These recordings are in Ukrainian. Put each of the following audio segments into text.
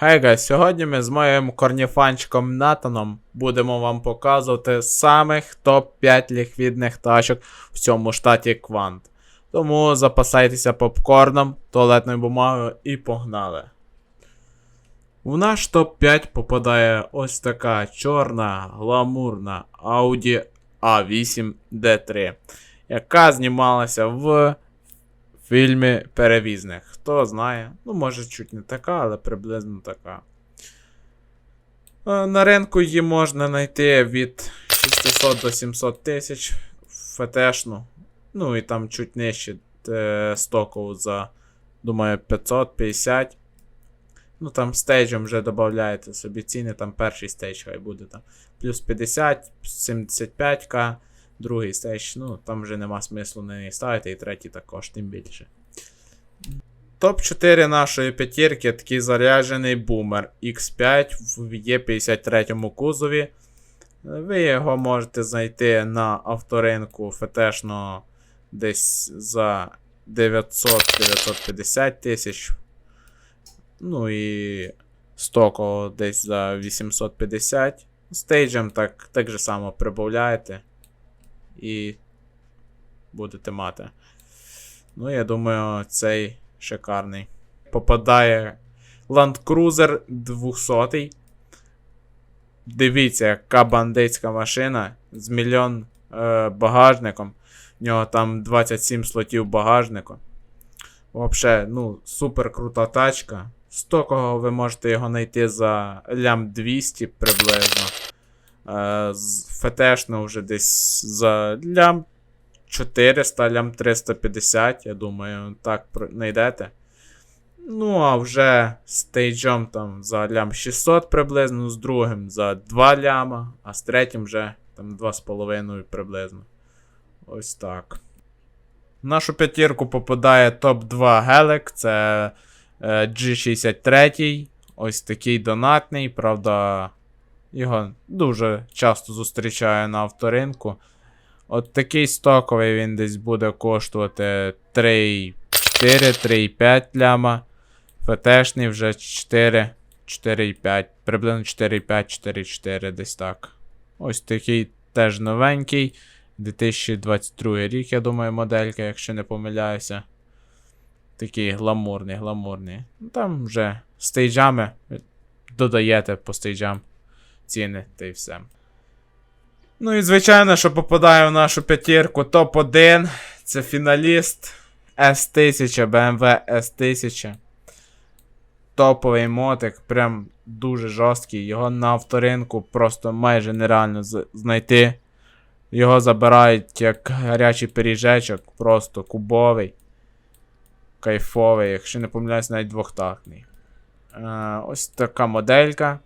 Хей гайс, сьогодні ми з моїм корніфанчиком Натаном будемо вам показувати самих топ-5 ліквідних тачок в цьому штаті Квант. Тому запасайтеся попкорном, туалетною бумагою і погнали. В наш топ-5 попадає ось така чорна гламурна Audi A8 D3, яка знімалася в фільмі Перевізник. Хто знає, ну може чуть не така, але приблизно така. Е, На ринку її можна знайти від 600 до 700 тисяч ФТшну. Ну і там чуть нижче е, стокову за, думаю, 550. Ну там стейджем вже додаєте собі ціни, там перший стейдж хай буде там. Плюс 50, 75к, другий стейдж, ну там вже нема смислу на неї ставити, і третій також, тим більше. Топ-4 нашої п'ятірки такий заряджений бумер X5 в Є53 кузові. Ви його можете знайти на авторинку ФТшно десь за 900-950 тисяч. Ну і стоково десь за 850. Стейджем так, так же само прибавляєте. І будете мати. Ну, я думаю, цей шикарний. Попадає Land Cruiser 200. Дивіться, яка бандитська машина з мільйон е, багажником. В нього там 27 слотів багажнику. Взагалі, ну, супер крута тачка. Стокого ви можете його знайти за лям 200 приблизно. Е, з ФТшно вже десь за лям 400, лям 350, я думаю, так знайдете. Ну, а вже стейджом там за лям 600 приблизно, з другим за 2 ляма, а з третім вже там 2,5 приблизно. Ось так. В нашу п'ятірку попадає топ-2 гелик, це е, G63. Ось такий донатний, правда, його дуже часто зустрічаю на авторинку. От такий стоковий він десь буде коштувати 3,4, 3,5 ляма. ФТшний вже 4, 4,5, приблизно 4,5, 4,4 десь так. Ось такий теж новенький. 2022 рік, я думаю, моделька, якщо не помиляюся. Такий гламурний, гламурний. Там вже стейджами додаєте по стейджам ціни та й все. Ну і звичайно, що попадає в нашу п'ятірку топ-1. Це фіналіст S1000, BMW S1000. Топовий мотик, прям дуже жорсткий. Його на авторинку просто майже нереально знайти. Його забирають як гарячий пиріжечок, просто кубовий. Кайфовий, якщо не помиляюсь, навіть двохтактний. Е, ось така моделька.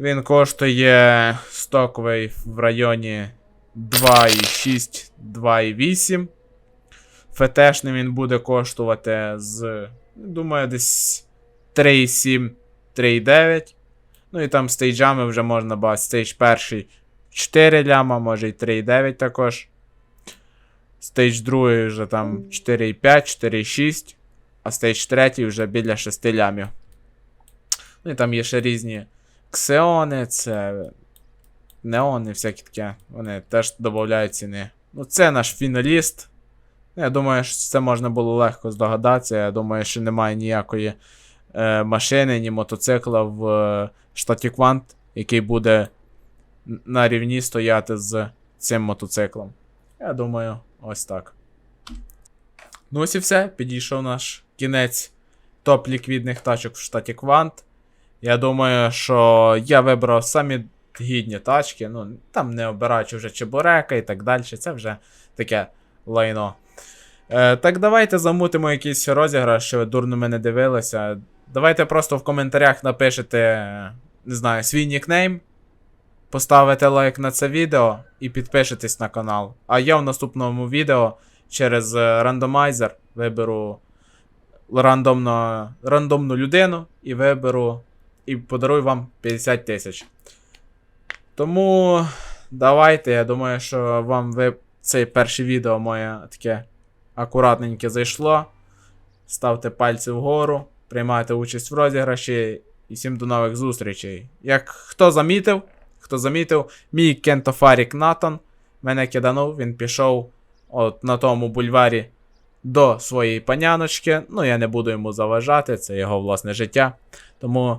Він коштує стоковий в районі 2,6, 2,8. ФТшний він буде коштувати з, думаю, десь 3,7, 3,9. Ну і там стейджами вже можна бачити. Стейдж перший 4 ляма, може і 3,9 також. Стейдж другий вже там 4,5, 4,6. А стейдж третій вже біля 6 лямів. Ну і там є ще різні ксеони, це неони, всякі таке. Вони теж додають ціни. Ну, це наш фіналіст. Я думаю, що це можна було легко здогадатися. Я думаю, що немає ніякої е, машини, ні мотоцикла в е, штаті Квант, який буде на рівні стояти з цим мотоциклом. Я думаю, ось так. Ну ось і все. Підійшов наш кінець топ ліквідних тачок в штаті Квант. Я думаю, що я вибрав самі гідні тачки. Ну, там не обираючи вже чебурека і так далі. Це вже таке лайно. Е, так давайте замутимо якийсь розіграш, що ви дурно мене дивилися. Давайте просто в коментарях напишете, не знаю, свій нікнейм. Поставите лайк на це відео і підпишитесь на канал. А я в наступному відео через е, рандомайзер виберу рандомно, рандомну людину і виберу і подарую вам 50 тисяч. Тому давайте, я думаю, що вам ви це перше відео моє таке акуратненьке зайшло. Ставте пальці вгору, приймайте участь в розіграші І всім до нових зустрічей. Як хто замітив, хто замітив, мій кентофарік Натан мене киданув, він пішов от на тому бульварі до своєї паняночки. Ну, я не буду йому заважати, це його власне життя. Тому